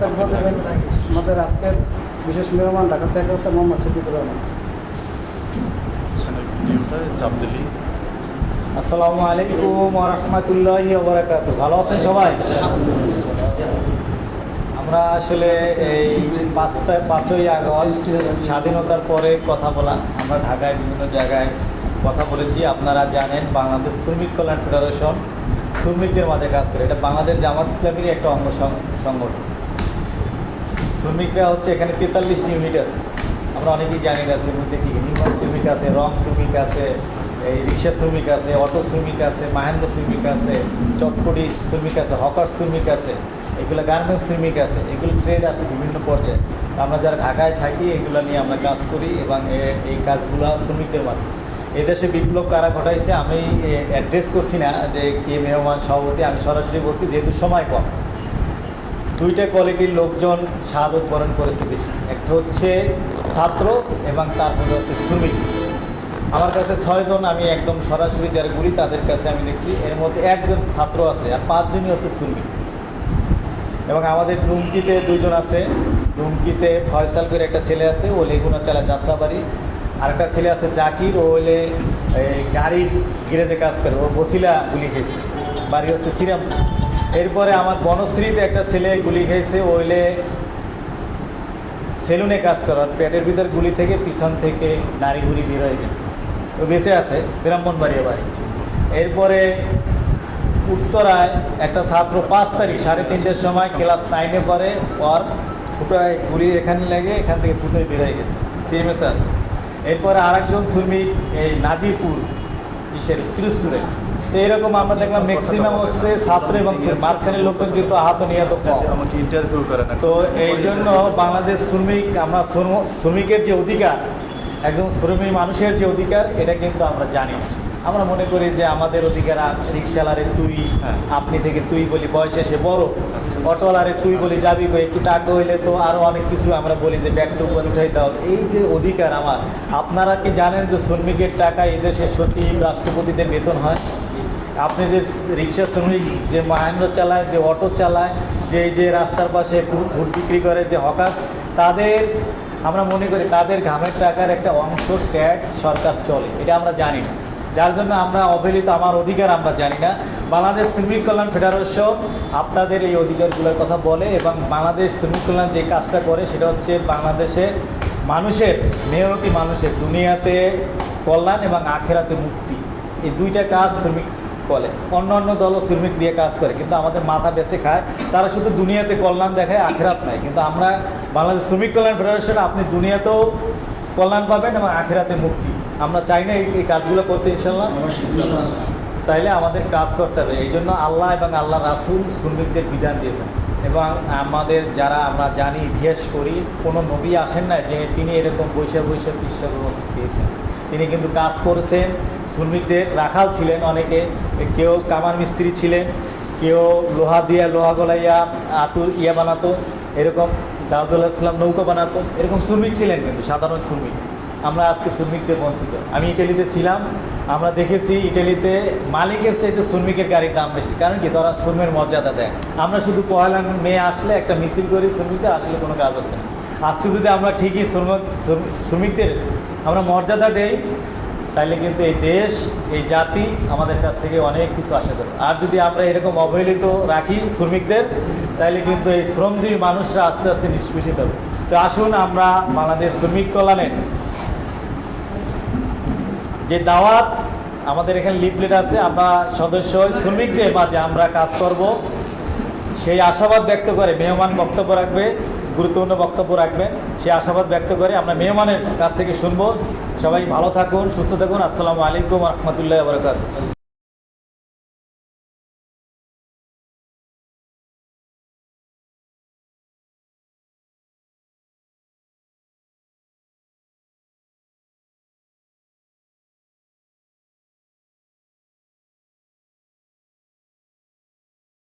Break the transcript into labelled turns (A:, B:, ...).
A: বক্তব্য দেবেন আমাদের আজকের বিশেষ মেহমান ঢাকা থেকে হচ্ছে মোহাম্মদ সিদ্দিকুর রহমান।
B: আসসালামু আলাইকুম রহমতুল্লাহি ওবরাকাত ভালো আছেন সবাই? আমরা আসলে এই পাঁচ পাঁচই আগস্ট স্বাধীনতার পরে কথা বলা আমরা ঢাকায় বিভিন্ন জায়গায় কথা বলেছি। আপনারা জানেন বাংলাদেশ শ্রমিক কল্যাণ ফেডারেশন শ্রমিকদের মাঝে কাজ করে। এটা বাংলাদেশ জামাত ইসলামেরই একটা অঙ্গ সংগঠন। শ্রমিকরা হচ্ছে এখানে তেতাল্লিশটি ইউনিট আছে। আমরা অনেকেই জানি না শ্রমিক দেখি নির্মাণ শ্রমিক আছে রং শ্রমিক আছে, এই রিক্সা শ্রমিক আছে অটো শ্রমিক আছে মাহেন্দ্র শ্রমিক আছে চটপটি শ্রমিক আছে হকার শ্রমিক আছে, এগুলো গার্মেন্টস শ্রমিক আছে, এগুলো ট্রেড আছে বিভিন্ন পর্যায়ে। আমরা যারা ঢাকায় থাকি, এগুলো নিয়ে আমরা কাজ করি এবং এই কাজগুলো শ্রমিকদের মাধ্যমে। এদেশে বিপ্লব কারা ঘটাইছে, আমি অ্যাড্রেস করছি না যে কে মেহমান সভাপতি, আমি সরাসরি বলছি যেহেতু সময় কম। দুইটা কোয়ালিটির লোকজন স্বাদ বরণ করেছে বেশি। একটা হচ্ছে ছাত্র এবং তারপরে হচ্ছে শ্রমিক। আমার কাছে ছয়জন আমি একদম সরাসরি যারা গুলি, তাদের কাছে আমি দেখছি, এর মধ্যে একজন ছাত্র আছে আর পাঁচজনই হচ্ছে শ্রমিক। এবং আমাদের ডুমকিতে দুইজন আছে। ডুমকিতে ফয়সাল করে একটা ছেলে আছে, ও লেগুনা চালা যাত্রাবাড়ি। আর একটা ছেলে আছে জাকির, ও হলে গাড়ির গ্যারেজে কাজ করে, ও বসিলা গুলি খেয়েছে। বাড়ি হচ্ছে শ্রীরাম এরপরে আমার বনশ্রীতে একটা ছেলে গুলি খেয়েছে ওইলে সেলুনে কাজ করার পেটের ভিতর গুলি থেকে পিছন থেকে নারী গুলি বের হয়ে গেছে। তো বেঁচে আছে, ব্রাহ্মণবাড়িয়া বাড়ি। এরপরে উত্তরায় একটা ছাত্র পাঁচ তারিখ সাড়ে তিনটের সময় ক্লাস নাইনে পরে ওর ফুটায় গুলি এখানে লেগে এখান থেকে ফুটোয় হয়ে গেছে সিএমএস আছে। এরপরে আরেকজন শ্রমিক এই নাজিরপুর, ইসের পিরোজপুরে। তো এরকম আমরা দেখলাম ম্যাক্সিমাম হচ্ছে ছাত্র এবং। মাঝখানের লোকজন কিন্তু আহত নিহত কম
C: আমাকে ইন্টারভিউ করে না
B: তো এই জন্য বাংলাদেশ শ্রমিক আমরা শ্রম- শ্রমিকের যে অধিকার একজন শ্রমিক মানুষের যে অধিকার এটা কিন্তু আমরা জানি আমরা মনে করি যে আমাদের অধিকার রিক্সাওয়ালারে তুই
C: হ্যাঁ।
B: আপনি থেকে তুই বলি বয়স এসে বড়
C: আচ্ছা।
B: অটোওয়ালারে তুই বলি যাবি কই একটু টাকা হইলে তো আরও অনেক কিছু আমরা বলি যে ব্যাগটা উপর উঠাই দাও এই যে অধিকার আমার আপনারা কি জানেন যে শ্রমিকের টাকা এদেশের সচিব রাষ্ট্রপতিদের বেতন হয় আপনি যে রিক্সা শ্রমিক, যে মাহেন্দ্র চালায়, যে অটো চালায়, যে যে রাস্তার পাশে ফুড বিক্রি করে, যে হকার, তাদের, আমরা মনে করি তাদের ঘামের টাকার একটা অংশ ট্যাক্স সরকার চলে। এটা আমরা জানি না। যার জন্য আমরা অবহেলিত, আমার অধিকার আমরা জানি না। বাংলাদেশ শ্রমিক কল্যাণ ফেডারেশন আপনাদের এই অধিকারগুলোর কথা বলে এবং বাংলাদেশ শ্রমিক কল্যাণ যে কাজটা করে, সেটা হচ্ছে বাংলাদেশের মানুষের, মেহনতি মানুষের দুনিয়াতে কল্যাণ এবং আখেরাতে মুক্তি। এই দুইটা কাজ শ্রমিক বলে। অন্য অন্য দলও শ্রমিক দিয়ে কাজ করে, কিন্তু আমাদের মাথা বেঁচে খায়। তারা শুধু দুনিয়াতে কল্যাণ দেখায়, আখেরাত নাই কিন্তু আমরা বাংলাদেশ শ্রমিক কল্যাণ ফেডারেশন আপনি দুনিয়াতেও কল্যাণ পাবেন এবং আখেরাতে মুক্তি। আমরা চাই না এই- কাজগুলো করতে ইনশাল্লাহ তাইলে আমাদের কাজ করতে হবে। এই জন্য আল্লাহ এবং আল্লাহ রাসুল শ্রমিকদের বিধান দিয়েছেন। এবং আমাদের যারা আমরা জানি, ইতিহাস করি কোনো নবী আসেন না যে তিনি এরকম বৈশাখ বৈশাখ, কৃষ্ণের মতো খেয়েছেন। তিনি কিন্তু কাজ করেছেন। শ্রমিকদের রাখাল ছিলেন অনেকে, কেউ কামার মিস্ত্রি ছিলেন, কেউ লোহা দিয়া, লোহা গলাইয়া আতুর ইয়া বানাতো, এরকম দাউদুল্লাহ ইসলাম নৌকা বানাতো, এরকম শ্রমিক ছিলেন কিন্তু, সাধারণ শ্রমিক। আমরা আজকে শ্রমিকদের বঞ্চিত। আমি ইটালিতে ছিলাম, আমরা দেখেছি ইটালিতে মালিকের চাইতে শ্রমিকের গাড়ির দাম বেশি। কারণ কি? তারা শ্রমের মর্যাদা দেয়। আমরা শুধু পয়লা মেয়ে আসলে একটা মিছিল করি, শ্রমিকদের আসলে কোনো কাজ আছে না। আজকে যদি আমরা ঠিকই শ্রমিক শ্রমিক- শ্রমিকদের আমরা মর্যাদা দেই, তাইলে কিন্তু এই দেশ, এই জাতি আমাদের কাছ থেকে অনেক কিছু আশা করে। আর যদি আমরা এরকম অবহেলিত রাখি শ্রমিকদের, তাইলে কিন্তু এই শ্রমজীবী মানুষরা আস্তে আস্তে নিষ্পেষিত হবে। তো আসুন আমরা বাংলাদেশ শ্রমিক কল্যাণের যে দাওয়াত, আমাদের এখানে লিফলেট আছে, আমরা সদস্য শ্রমিকদের মাঝে আমরা কাজ করব। সেই আশাবাদ ব্যক্ত করে মেহমান বক্তব্য রাখবে। গুরুত্বপূর্ণ বক্তব্য রাখবেন। সে আশাবাদ ব্যক্ত করে আমরা মেহমানের কাছ থেকে শুনব। সবাই ভালো থাকুন, সুস্থ থাকুন। আসসালামু আলাইকুম রহমতুল্লাহ বরকাত